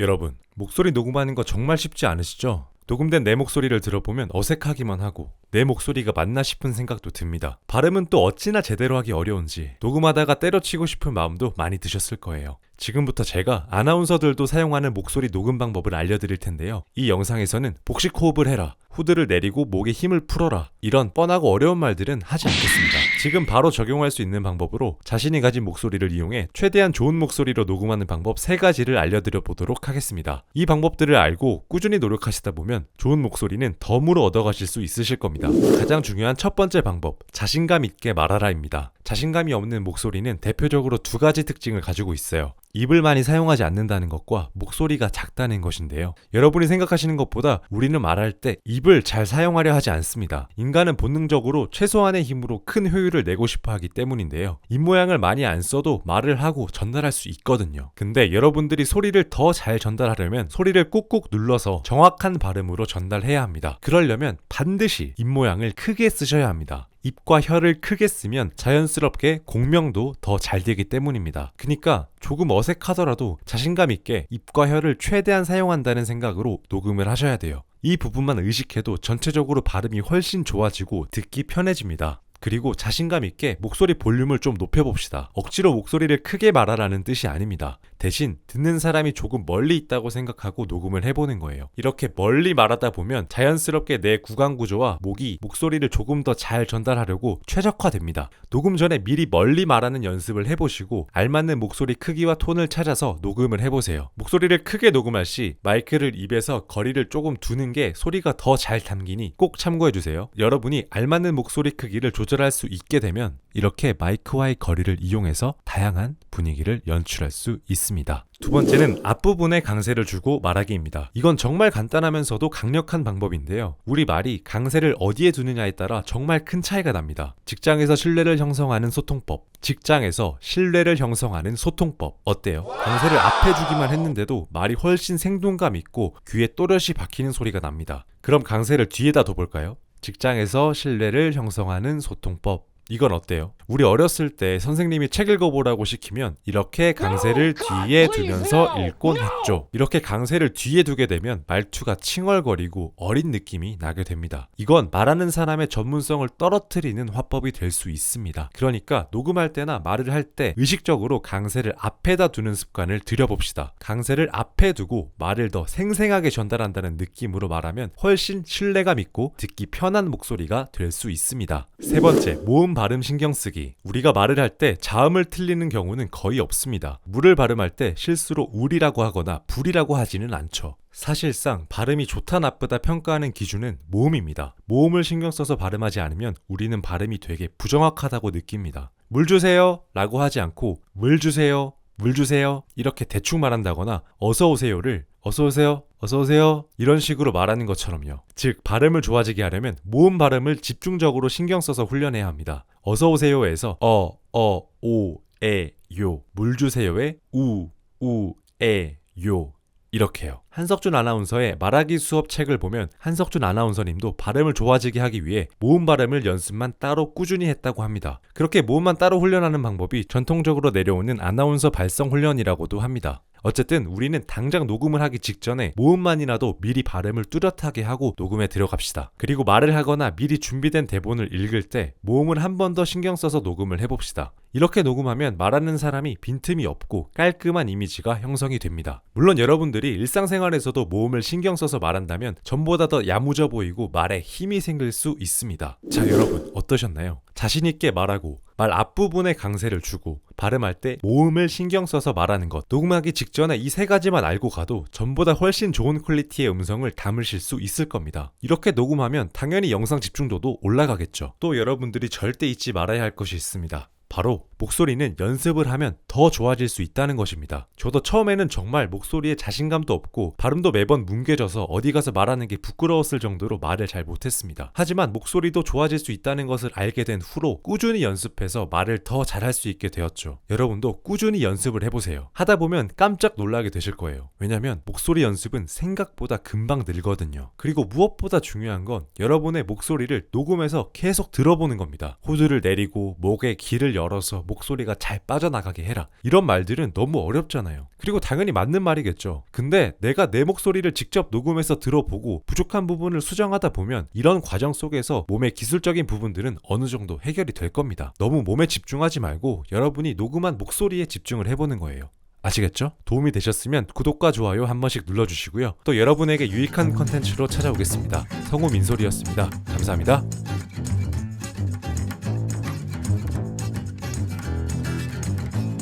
여러분, 목소리 녹음하는 거 정말 쉽지 않으시죠? 녹음된 내 목소리를 들어보면 어색하기만 하고 내 목소리가 맞나 싶은 생각도 듭니다. 발음은 또 어찌나 제대로 하기 어려운지 녹음하다가 때려치고 싶은 마음도 많이 드셨을 거예요. 지금부터 제가 아나운서들도 사용하는 목소리 녹음 방법을 알려드릴 텐데요. 이 영상에서는 복식 호흡을 해라, 후드를 내리고 목에 힘을 풀어라 이런 뻔하고 어려운 말들은 하지 않겠습니다. 지금 바로 적용할 수 있는 방법으로 자신이 가진 목소리를 이용해 최대한 좋은 목소리로 녹음하는 방법 세 가지를 알려드려 보도록 하겠습니다. 이 방법들을 알고 꾸준히 노력하시다 보면 좋은 목소리는 덤으로 얻어가실 수 있으실 겁니다. 가장 중요한 첫 번째 방법, 자신감 있게 말하라입니다. 자신감이 없는 목소리는 대표적으로 두 가지 특징을 가지고 있어요. 입을 많이 사용하지 않는다는 것과 목소리가 작다는 것인데요. 여러분이 생각하시는 것보다 우리는 말할 때 입을 잘 사용하려 하지 않습니다. 인간은 본능적으로 최소한의 힘으로 큰 효율을 내고 싶어 하기 때문인데요. 입 모양을 많이 안 써도 말을 하고 전달할 수 있거든요. 근데 여러분들이 소리를 더 잘 전달하려면 소리를 꾹꾹 눌러서 정확한 발음으로 전달해야 합니다. 그러려면 반드시 입 모양을 크게 쓰셔야 합니다. 입과 혀를 크게 쓰면 자연스럽게 공명도 더 잘 되기 때문입니다. 그러니까 조금 어색하더라도 자신감 있게 입과 혀를 최대한 사용한다는 생각으로 녹음을 하셔야 돼요. 이 부분만 의식해도 전체적으로 발음이 훨씬 좋아지고 듣기 편해집니다. 그리고 자신감 있게 목소리 볼륨을 좀 높여봅시다. 억지로 목소리를 크게 말하라는 뜻이 아닙니다. 대신 듣는 사람이 조금 멀리 있다고 생각하고 녹음을 해보는 거예요. 이렇게 멀리 말하다 보면 자연스럽게 내 구강 구조와 목이 목소리를 조금 더 잘 전달하려고 최적화됩니다. 녹음 전에 미리 멀리 말하는 연습을 해보시고 알맞는 목소리 크기와 톤을 찾아서 녹음을 해보세요. 목소리를 크게 녹음할 시 마이크를 입에서 거리를 조금 두는 게 소리가 더 잘 담기니 꼭 참고해주세요. 여러분이 알맞는 목소리 크기를 조절할 수 있게 되면 이렇게 마이크와의 거리를 이용해서 다양한 분위기를 연출할 수 있습니다. 두 번째는 앞부분에 강세를 주고 말하기입니다. 이건 정말 간단하면서도 강력한 방법인데요. 우리 말이 강세를 어디에 두느냐에 따라 정말 큰 차이가 납니다. 직장에서 신뢰를 형성하는 소통법, 직장에서 신뢰를 형성하는 소통법 어때요? 강세를 앞에 주기만 했는데도 말이 훨씬 생동감 있고 귀에 또렷이 박히는 소리가 납니다. 그럼 강세를 뒤에다 둬볼까요? 직장에서 신뢰를 형성하는 소통법 이건 어때요? 우리 어렸을 때 선생님이 책 읽어보라고 시키면 이렇게 강세를 뒤에 두면서 읽곤 했죠. 이렇게 강세를 뒤에 두게 되면 말투가 칭얼거리고 어린 느낌이 나게 됩니다. 이건 말하는 사람의 전문성을 떨어뜨리는 화법이 될 수 있습니다. 그러니까 녹음할 때나 말을 할 때 의식적으로 강세를 앞에다 두는 습관을 들여봅시다. 강세를 앞에 두고 말을 더 생생하게 전달한다는 느낌으로 말하면 훨씬 신뢰감 있고 듣기 편한 목소리가 될 수 있습니다. 세 번째, 모음 발음 신경 쓰기. 우리가 말을 할 때 자음을 틀리는 경우는 거의 없습니다. 물을 발음할 때 실수로 울이라고 하거나 불이라고 하지는 않죠. 사실상 발음이 좋다 나쁘다 평가하는 기준은 모음입니다. 모음을 신경 써서 발음하지 않으면 우리는 발음이 되게 부정확하다고 느낍니다. 물 주세요 라고 하지 않고 물 주세요, 물 주세요 이렇게 대충 말한다거나 어서 오세요를 어서 오세요, 어서 오세요 이런 식으로 말하는 것처럼요. 즉 발음을 좋아지게 하려면 모음 발음을 집중적으로 신경 써서 훈련해야 합니다. 어서 오세요에서 어, 어, 오, 에, 요, 물 주세요에 우, 우, 에, 요 이렇게요. 한석준 아나운서의 말하기 수업 책을 보면 한석준 아나운서님도 발음을 좋아지게 하기 위해 모음 발음을 연습만 따로 꾸준히 했다고 합니다. 그렇게 모음만 따로 훈련하는 방법이 전통적으로 내려오는 아나운서 발성 훈련이라고도 합니다. 어쨌든 우리는 당장 녹음을 하기 직전에 모음만이라도 미리 발음을 뚜렷하게 하고 녹음에 들어갑시다. 그리고 말을 하거나 미리 준비된 대본을 읽을 때 모음을 한 번 더 신경 써서 녹음을 해봅시다. 이렇게 녹음하면 말하는 사람이 빈틈이 없고 깔끔한 이미지가 형성이 됩니다. 물론 여러분들이 일상생활에서도 모음을 신경 써서 말한다면 전보다 더 야무져 보이고 말에 힘이 생길 수 있습니다. 자, 여러분 어떠셨나요? 자신있게 말하고 말 앞부분에 강세를 주고 발음할 때 모음을 신경 써서 말하는 것 녹음하기 직전에 이 세 가지만 알고 가도 전보다 훨씬 좋은 퀄리티의 음성을 담으실 수 있을 겁니다. 이렇게 녹음하면 당연히 영상 집중도도 올라가겠죠. 또 여러분들이 절대 잊지 말아야 할 것이 있습니다. 바로 목소리는 연습을 하면 더 좋아질 수 있다는 것입니다. 저도 처음에는 정말 목소리에 자신감도 없고 발음도 매번 뭉개져서 어디 가서 말하는 게 부끄러웠을 정도로 말을 잘 못했습니다. 하지만 목소리도 좋아질 수 있다는 것을 알게 된 후로 꾸준히 연습해서 말을 더 잘할 수 있게 되었죠. 여러분도 꾸준히 연습을 해보세요. 하다 보면 깜짝 놀라게 되실 거예요. 왜냐면 목소리 연습은 생각보다 금방 늘거든요. 그리고 무엇보다 중요한 건 여러분의 목소리를 녹음해서 계속 들어보는 겁니다. 호두를 내리고 목에 열 열어서 목소리가 잘 빠져나가게 해라. 이런 말들은 너무 어렵잖아요. 그리고 당연히 맞는 말이겠죠. 근데 내가 내 목소리를 직접 녹음해서 들어보고 부족한 부분을 수정하다 보면 이런 과정 속에서 몸의 기술적인 부분들은 어느 정도 해결이 될 겁니다. 너무 몸에 집중하지 말고 여러분이 녹음한 목소리에 집중을 해보는 거예요. 아시겠죠? 도움이 되셨으면 구독과 좋아요 한 번씩 눌러주시고요. 또 여러분에게 유익한 컨텐츠로 찾아오겠습니다. 성우 민솔이었습니다. 감사합니다.